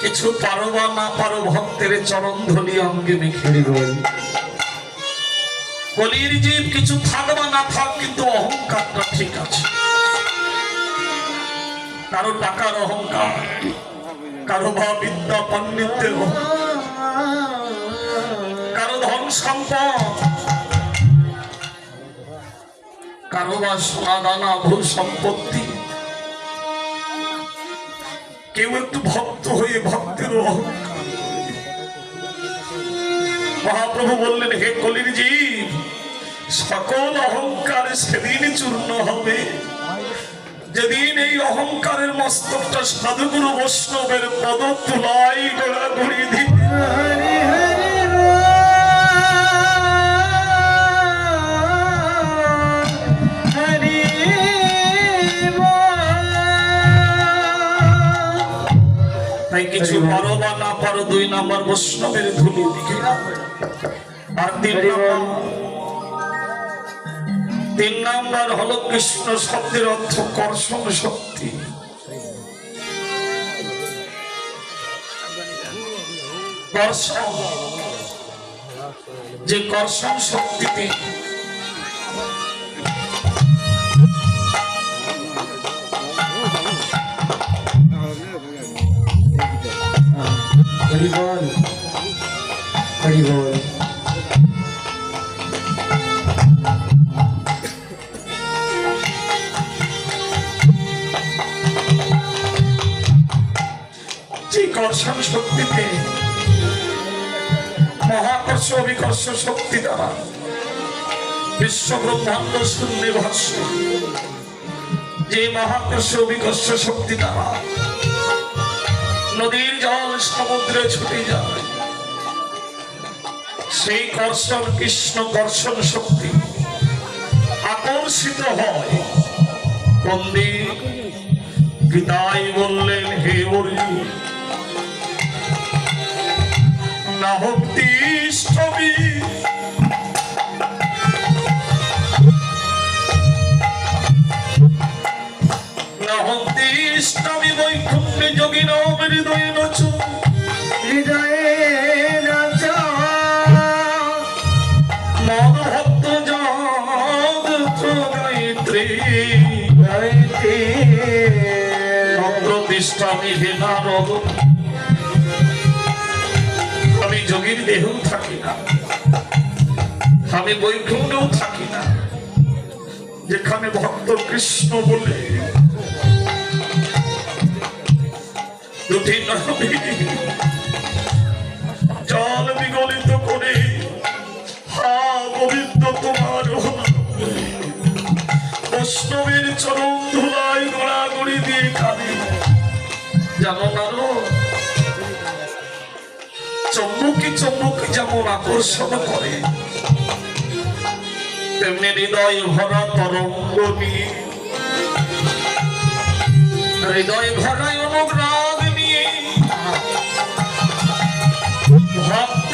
কিছু পারো বা না পারো, ভক্তের চরণ ধলি অঙ্গে মেখে বল কলির জীব কিছু থাক বা না থাক, কিন্তু অহংকারটা ঠিক আছে। কারও টাকার অহংকার, কারও বা বিদ্যা পাণ্ডিত্যের কারও ধন সম্পদ, কারও বা সোনা দানা ভূ সম্পত্তি কেউ একটু ভক্ত হয়ে ভক্তের অহংকার মহাপ্রভু বললেন, হে কলির জীব সকল অহংকার সেদিন চূর্ণ হবে। যেদিন এই অহংকারের মস্তকটা সাধুগুরু বৈষ্ণবের পদ তুলাই গড়াগড়ি দিবে। তাই কিছু পারো বা না পারো দুই নাম্বার বৈষ্ণবের ধুলি দিকে। আর তিন নাম্বার তিন নাম্বার হলো কৃষ্ণ শব্দের অর্থ কর্ষণ শক্তি। কর্ষণ। যে কর্ষণ শক্তিতে হরি বল যে কর্ষণ শক্তিতে মহাকর্ষ অভিকর্ষ শক্তি দ্বারা বিশ্ব ব্রহ্মাণ্ড শূন্যে যে মহাকর্ষ অভিকর্ষ শক্তি দ্বারা নদীর জল সমুদ্রে ছুটে যায়। সেই কর্ষণ কৃষ্ণ কর্ষণ শক্তি আকর্ষিত হয়। পন্ডিত গীতাই বললেন, হে অর্জুন না ভক্তিষ্ঠবি ভক্তিষ্ঠবি বৈকুণ্ঠে যোগী নব হৃদয় নচু। হৃদয়ে নাচা। মদ ভক্ত জগৎ গায়ত্রী গাইতে প্রতিষ্ঠানি আমি যোগীর দেহেও থাকি না। আমি বৈকুণ্ঠেও থাকি না। যেখানে ভক্ত কৃষ্ণ বলে দুটি নদী জল বিগলিত করে হা গোবিন্দ তোমার বৈষ্ণবের চরণ ধুলাই গড়াগড়ি দিয়ে কাঁদে জানো না রো? চম্বুকে চম্বুকে যেমন আকর্ষণ করে, তেমনি হৃদয় ভরা তরঙ্গ নিয়ে। হৃদয় ভরায় অনুগ্রাগ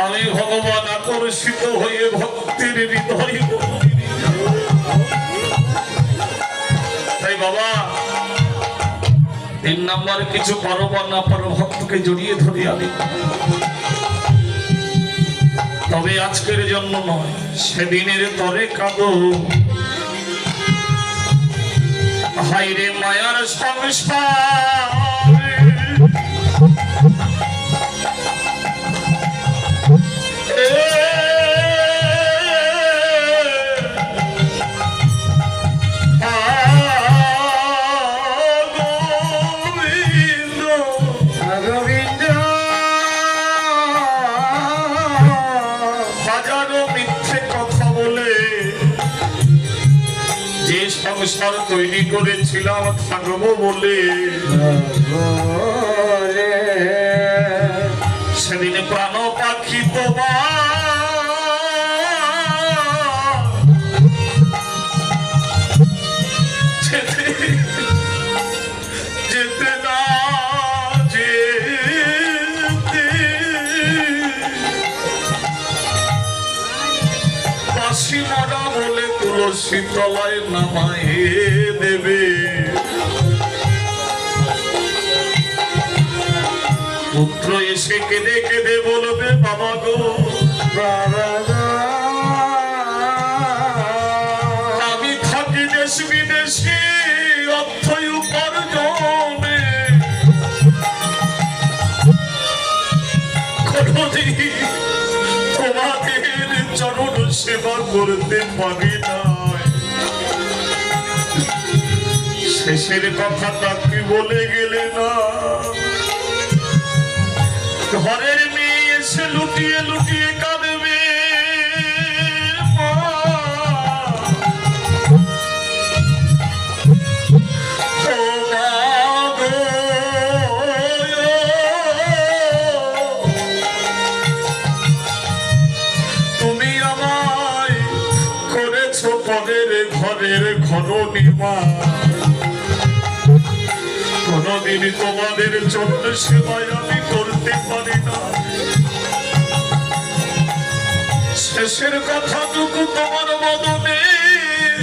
আমি ভগবান আকর্ষিত হয়ে ভক্তের তাই বাবা, তিন নাম্বার কিছু পারো না পারো ভক্তকে জড়িয়ে ধরে আনি তবে আজকের জন্য নয়, সেদিনের তরে কাঁদো। হাইরে মায়ার সংসারে গোবিন্দ। মিথ্যে কথা বলে যে সংসার তৈরি করেছিলাম থাকব বলে। বলে তলায় নামায় দেবে। পুত্র এসে কেঁদে কেঁদে বলবে, বাবা গো আমি থাকি দেশ বিদেশে অর্থ উপার্জনে। তোমাদের চরণ সেবা করতে পারি না। শেষের কথাটা কি বলে গেলে না। ঘরের মেয়ে এসে লুটিয়ে লুটিয়ে কাঁদবে। তুমি আমায় করেছ পদের ঘরের ঘর নির্মাণ। কোনদিন তোমাদের জন্য সেবায় আমি করতে পারি না। শেষের কথাটুকু তোমার মদনে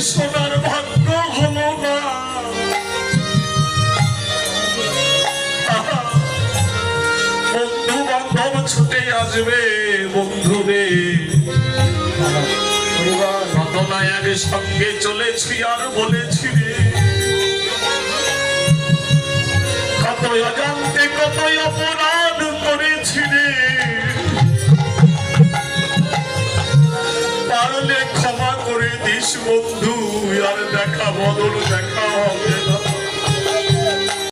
শোনার ভাগ্য হলো না। বন্ধু বান্ধব ছুটে আসবে বন্ধু রে পরিবার কত নায়কের সঙ্গে চলেছি আর বলেছি রে। কত অজান্তে অপরাধ করেছিলে। ক্ষমা করে দিস বন্ধু আর দেখা বদল দেখা